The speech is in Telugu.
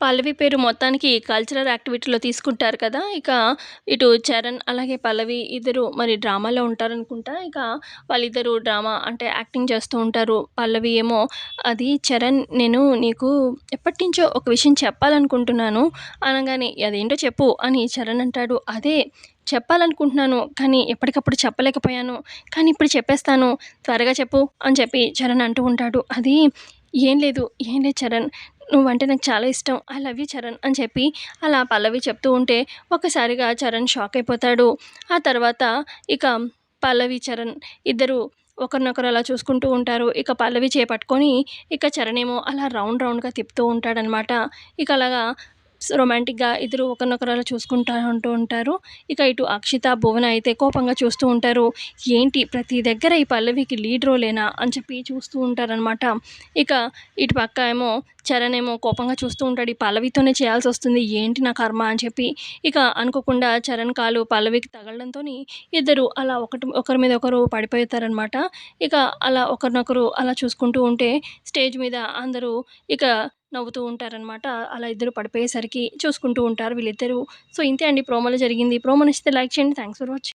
పల్లవి పేరు మొత్తానికి కల్చరల్ యాక్టివిటీలో తీసుకుంటారు కదా ఇక ఇటు చరణ్ అలాగే పల్లవి ఇద్దరు మరి డ్రామాలో ఉంటారనుకుంటా ఇక వాళ్ళిద్దరూ డ్రామా అంటే యాక్టింగ్ చేస్తూ ఉంటారు. పల్లవి ఏమో అది చరణ్ నేను నీకు ఎప్పటి నుంచో ఒక విషయం చెప్పాలనుకుంటున్నాను అనగానే అదేంటో చెప్పు అని చరణ్ అంటాడు. అదే చెప్పాలనుకుంటున్నాను కానీ ఎప్పటికప్పుడు చెప్పలేకపోయాను కానీ ఇప్పుడు చెప్పేస్తాను త్వరగా చెప్పు అని చెప్పి చరణ్ అంటూ ఉంటాడు. అది ఏం లేదు ఏం లేదు చరణ్ నువ్వంటే నాకు చాలా ఇష్టం. ఐ లవ్ యూ చరణ్ అని చెప్పి అలా పల్లవి చెప్తూ ఉంటే ఒకసారిగా చరణ్ షాక్ అయిపోతాడు. ఆ తర్వాత ఇక పల్లవి చరణ్ ఇద్దరు ఒకరినొకరు అలా చూసుకుంటూ ఉంటారు. ఇక పల్లవి చేపట్టుకొని ఇక చరణ్ ఏమో అలా రౌండ్ రౌండ్గా తిప్పుతూ ఉంటాడనమాట. ఇక అలాగా రొమాంటిక్గా ఇద్దరు ఒకరినొకరు అలా చూసుకుంటా ఉంటూ ఉంటారు. ఇక ఇటు అక్షిత భువన అయితే కోపంగా చూస్తూ ఉంటారు. ఏంటి ప్రతి దగ్గర ఈ పల్లవికి లీడ్ రోలేనా? అని చెప్పి చూస్తూ ఉంటారనమాట ఇక ఇటు పక్క ఏమో చరణ్ ఏమో కోపంగా చూస్తూ ఉంటాడు. ఈ పల్లవితోనే చేయాల్సి వస్తుంది. ఏంటి నా కర్మ? అని చెప్పి ఇక అనుకోకుండా చరణ్ కాలు పల్లవికి తగలడంతో ఇద్దరు అలా ఒకటి ఒకరి మీద ఒకరు పడిపోతారనమాట ఇక అలా ఒకరినొకరు అలా చూసుకుంటూ ఉంటే స్టేజ్ మీద అందరూ ఇక నవ్వుతూ ఉంటారనమాట అలా ఇద్దరు పడిపోయేసరికి చూసుకుంటూ ఉంటారు వీళ్ళిద్దరూ. సో ఇంతే అండి. ప్రోమోలో జరిగింది. ప్రోమో నచ్చితే లైక్ చేయండి. Thanks for watching.